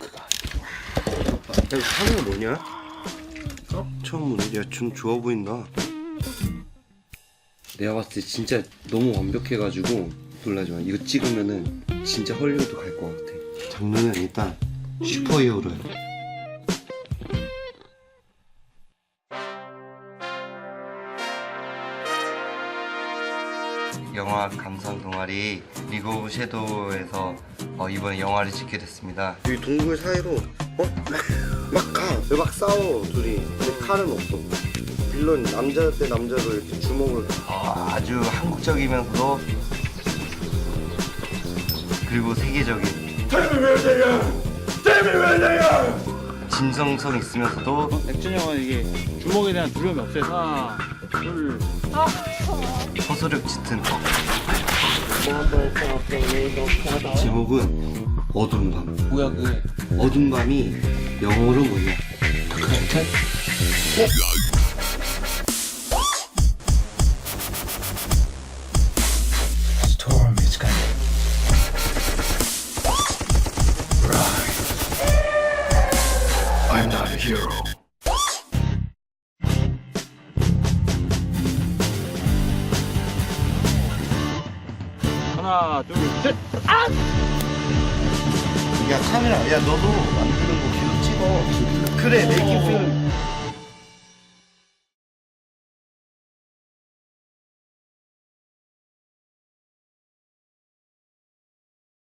야, 카메라 뭐냐? 어? 처음 보네. 야, 좀 좋아 보인다. 내가 봤을 때 진짜 너무 완벽해가지고 놀라지 마. 이거 찍으면은 진짜 헐리우드 갈 것 같아. 장르는 일단 슈퍼히어로야. 영화 감상 동아리 리그 오브 섀도우에서 어, 이번에 영화를 찍게 됐습니다. 여기 동굴 사이로 어? 막 가! 왜 막 싸워 둘이 근데 칼은 없어 빌런 남자 대 남자로 이렇게 주먹을 아, 아주 한국적이면서도 그리고 세계적인 진성성 있으면서도 액션 영화는 이게 주먹에 대한 두려움이 없어요. 둘. 서술력 짙은 제목은 어둠 밤 뭐야 그게? 어둠 밤이 영어로 뭐냐 Storm is coming. Run. I'm not a hero. 하나, 둘, 셋. 야 카메라. 야 너도 만드는 거 계속 찍어. 그래 메이킹 필름